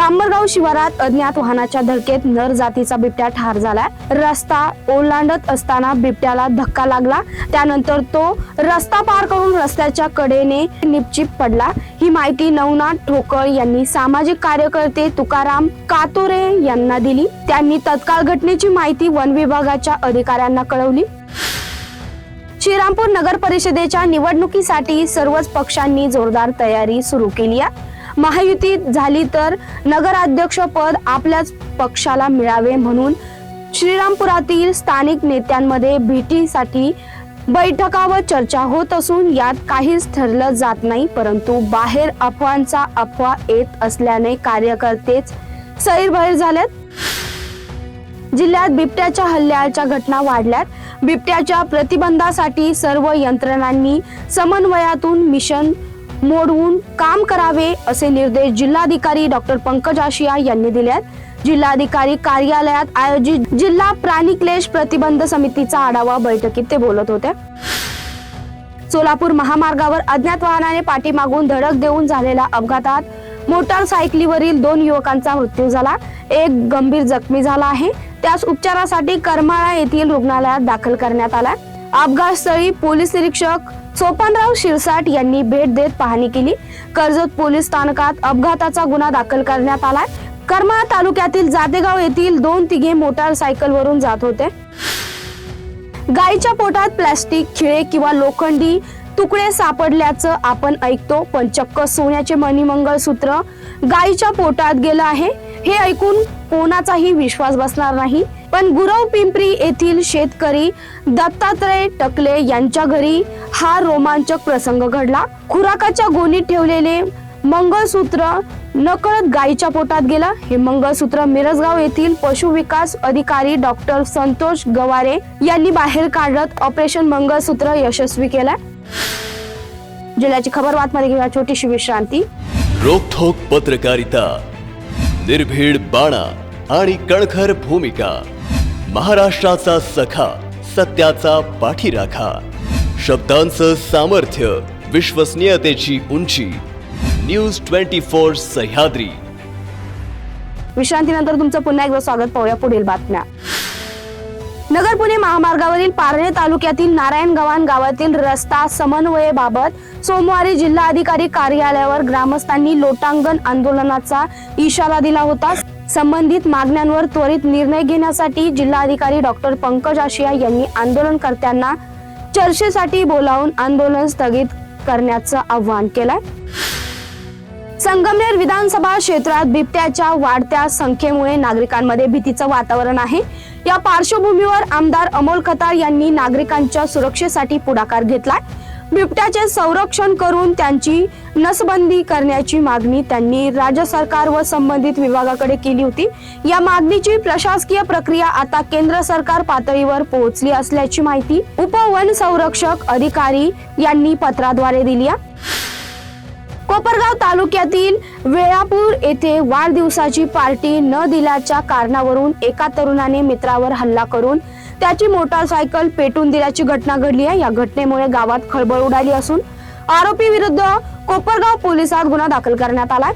कांबरगाव शिवारात अज्ञात वाहनाच्या धडकेत नर जातीचा बिबट्या ठार झालाय. रस्ता ओलांडत असताना बिबट्याला धक्का लागला. त्यानंतर तो रस्ता पार करून रस्त्याच्या कडेने निपचिप पडला. ही माहिती नवनाथ ठोकळ यांनी सामाजिक कार्यकर्ते तुकाराम कातोरे यांना दिली. त्यांनी तत्काळ घटनेची माहिती वन विभागाच्या अधिकाऱ्यांना कळवली. श्रीरामपूर नगर परिषदेच्या निवडणुकीसाठी सर्वच पक्षांनी जोरदार तयारी सुरू केली आहे. महायुती झाली तर नगराध्यक्ष पद आपल्याच पक्षाला मिळावे म्हणून श्रीरामपुरातील स्थानिक नेत्यांमध्ये भेटीसाठी बैठका व चर्चा होत असून यात काहीच ठरलं जात नाही परंतु बाहेर अफवांचा अफवा येत असल्याने कार्यकर्तेच सैरभैर झालेत. जिल्ह्यात बिबट्याच्या हल्ल्याच्या घटना वाढल्यात. बिबट्याच्या प्रतिबंधासाठी सर्व यंत्रणांनी समन्वयातून मिशन मोडवून काम करावे असे निर्देश जिल्हाधिकारी डॉक्टर पंकज आशिया यांनी दिले आहेत. जिल्हाधिकारी कार्यालयात आयोजित जिल्हा प्राणिक्लेश प्रतिबंध समितीचा आढावा बैठकीत ते बोलत होते. सोलापूर महामार्गावर अज्ञात वाहनाने पाठीमागून धडक देऊन झालेल्या अपघातात मोटारसायकलीवरील दोन युवकांचा मृत्यू झाला. एक गंभीर जखमी झाला आहे. त्यास उपचारासाठी करमाळा येथील रुग्णालयात दाखल करण्यात आला अपघात स्थळी पोलीस निरीक्षक सोपानराव शिरसाट यांनी भेट देत पाहणी केली. कर्जत पोलीस स्थानकात अपघाताचा गुन्हा दाखल करण्यात आलाय. करमाळा तालुक्यातील जातेगाव येथील दोन तिघे मोटारसायकलवरून जात होते. गायीच्या पोटात प्लॅस्टिक खिळे किंवा लोखंडी तुकडे सापडल्याचं आपण ऐकतो पण चक्क सोन्याचे मणिमंगळसूत्र गायीच्या पोटात गेलं आहे हे ऐकून कोणाचाही विश्वास बसणार नाही. पण गुरव पिंपरी येथील शेतकरी दत्तात्रय टकले यांच्या घरी हा रोमांचक प्रसंग घडला. खुराकाच्या गोणीत ठेवलेले मंगळसूत्र नकळत गायीच्या पोटात गेलं. हे मंगळसूत्र मिरजगाव येथील पशु विकास अधिकारी डॉक्टर संतोष गवारे यांनी बाहेर काढत ऑपरेशन मंगळसूत्र यशस्वी केलं. जिल्ह्याची खबर बातमध्ये घेऊया. छोटीशी विश्रांती. रोखोक पत्रकारिता. निर्भीड बाणा. आणि कणखर भूमिका. महाराष्ट्राचा सखा सत्याचा पाठीराखा. शब्दांचं सामर्थ्य विश्वसनीयतेची उंची. News twenty four Sahyadri. विश्रांतीनंतर तुमचं पुन्हा एकदा स्वागत पाहूया पुढील बातम्या. नगर पुणे महामार्गावरील पारणे तालुक्यातील नारायण गव्हाण गावातील रस्ता समन्वयाबाबत सोमवारी जिल्हा अधिकारी कार्यालयावर ग्रामस्थांनी लोटांगण आंदोलनाचा इशारा दिला होता. संबंधित मागण्यांवर त्वरित निर्णय घेण्यासाठी जिल्हाधिकारी डॉक्टर पंकज आशिया यांनी आंदोलनकर्त्यांना चर्चेसाठी बोलावून आंदोलन स्थगित करण्याचं आवाहन केलंय. संगमनेर विधानसभा क्षेत्रात बिबट्याच्या वाढत्या संख्येमुळे नागरिकांमध्ये भीतीचं वातावरण आहे. या पार्श्वभूमीवर आमदार अमोल खतार यांनी नागरिकांच्या सुरक्षेसाठी पुढाकार घेतलाय. बिबट्याचे संरक्षण करून त्यांची नसबंदी करण्याची मागणी त्यांनी राज्य सरकार व संबंधित विभागाकडे केली होती. या मागणीची प्रशासकीय प्रक्रिया आता केंद्र सरकार पातळीवर पोहोचली असल्याची माहिती उपवन संरक्षक अधिकारी यांनी पत्राद्वारे दिली कोपरगाव तालुक्यातील वेळापूर येथे वाढदिवसाची पार्टी न दिल्याच्या कारणावरून एका तरुणाने मित्रावर हल्ला करून त्याची मोटारसायकल पेटून दिल्याची घटना घडली आहे. या घटनेमुळे गावात खळबळ उडाली असून आरोपी विरुद्ध कोपरगाव पोलिसात गुन्हा दाखल करण्यात आलाय.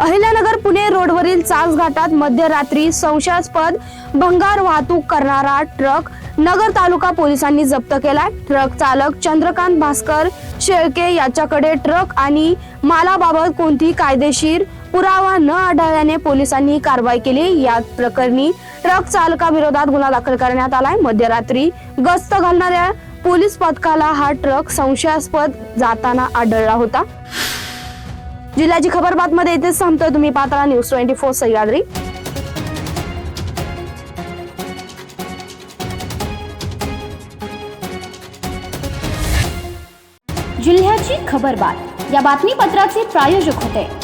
अहिल्यानगर पुणे रोडवरील चास घाटात मध्यरात्री संशयास्पद भंगार वाहतूक करणारा ट्रक नगर तालुका पोलिसांनी जप्त केलाय. ट्रक चालक चंद्रकांत भास्कर शेळके याच्याकडे ट्रक आणि मालाबाबत कोणतीही कायदेशीर पुरावा न आढळल्याने पोलिसांनी ही कारवाई केली. या प्रकरणी ट्रक चालकाविरोधात गुन्हा दाखल करण्यात आलाय. मध्यरात्री गस्त घालणाऱ्या पोलीस पथकाला हा ट्रक संशयास्पद जाताना आढळला होता. जिल्ह्याची खबर बातमध्ये इथेच थांबतोय तुम्ही पाहता न्यूज ट्वेंटी फोर सह्याद्री. जिल्ह्याची खबरबात या बातमीपत्राचे प्रायोजक होते.